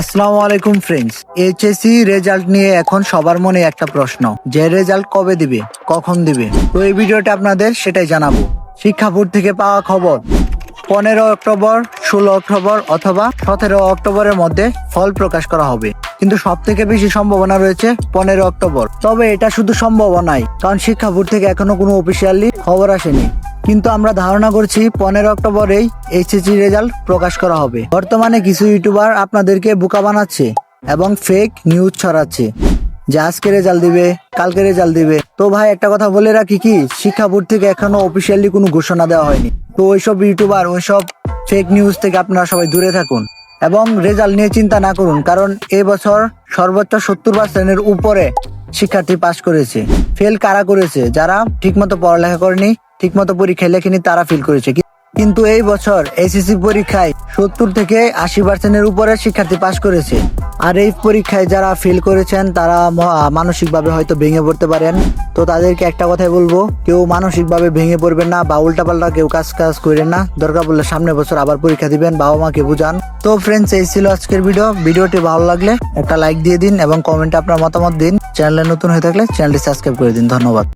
আসসালামু আলাইকুম friends HSC result নিয়ে এখন সবার মনে একটা প্রশ্ন। যে রেজাল্ট কবে দিবে? কখন দিবে? তো এই ভিডিওটা আপনাদের সেটাই জানাব। শিক্ষা বোর্ড থেকে পাওয়া খবর, পনেরো অক্টোবর, ষোলো অক্টোবর অথবা সতেরো অক্টোবরের মধ্যে ফল প্রকাশ করা হবে। কিন্তু সব থেকে বেশি সম্ভাবনা রয়েছে পনেরো অক্টোবর। তবে এটা শুধু সম্ভাবনাই, কারণ শিক্ষা বোর্ড থেকে এখনও কোনো অফিসিয়ালি খবর আসেনি। কিন্তু আমরা ধারণা করছি পনেরো অক্টোবরেই এইচএসসি রেজাল্ট প্রকাশ করা হবে। বর্তমানে কিছু ইউটিউবার আপনাদেরকে বোকা বানাচ্ছে এবং ফেক নিউজ ছড়াচ্ছে। যে আজকে রেজাল্ট দিবে, কালকে রেজাল্ট দিবে। তো ভাই, একটা কথা বলে রাখি কি? শিক্ষা বোর্ড থেকে এখনও অফিসিয়ালি কোনো ঘোষণা দেওয়া হয়নি। তো ওইসব ইউটিউবার ওইসব ফেক নিউজ থেকে আপনারা সবাই দূরে থাকুন এবং রেজাল্ট নিয়ে চিন্তা না করুন, কারণ এবছর সর্বোচ্চ সত্তর পার্সেন্টের উপরে শিক্ষার্থী পাশ করেছে। ফেল কারা করেছে? যারা ঠিকমতো পড়ালেখা করেনি ঠিকমতো পরীক্ষায় লেখেনি তারা ফিল করেছে। কিন্তু এই বছর এসএসসি পরীক্ষায় সত্তর থেকে আশি পার্সেন্টের উপরে শিক্ষার্থী পাশ করেছে। আর এই পরীক্ষায় যারা ফেল করেছেন, তারা মানসিকভাবে হয়তো ভেঙে পড়তে পারেন। তো তাদেরকে একটা কথাই বলব, কেউ মানসিকভাবে ভেঙে পড়বেন না, বা উল্টাপাল্টা কেউ কাজ কাজ করেন না। দরকার পড়লে সামনের বছর আবার পরীক্ষা দিবেন, বাবা মাকে বুঝান। তো ফ্রেন্ডস এই ছিল আজকের ভিডিও ভিডিওটি ভালো লাগলে একটা লাইক দিয়ে দিন এবং কমেন্টে আপনার মতামত দিন। চ্যানেলে নতুন হয়ে থাকলে চ্যানেলটি সাবস্ক্রাইব করে দিন। ধন্যবাদ।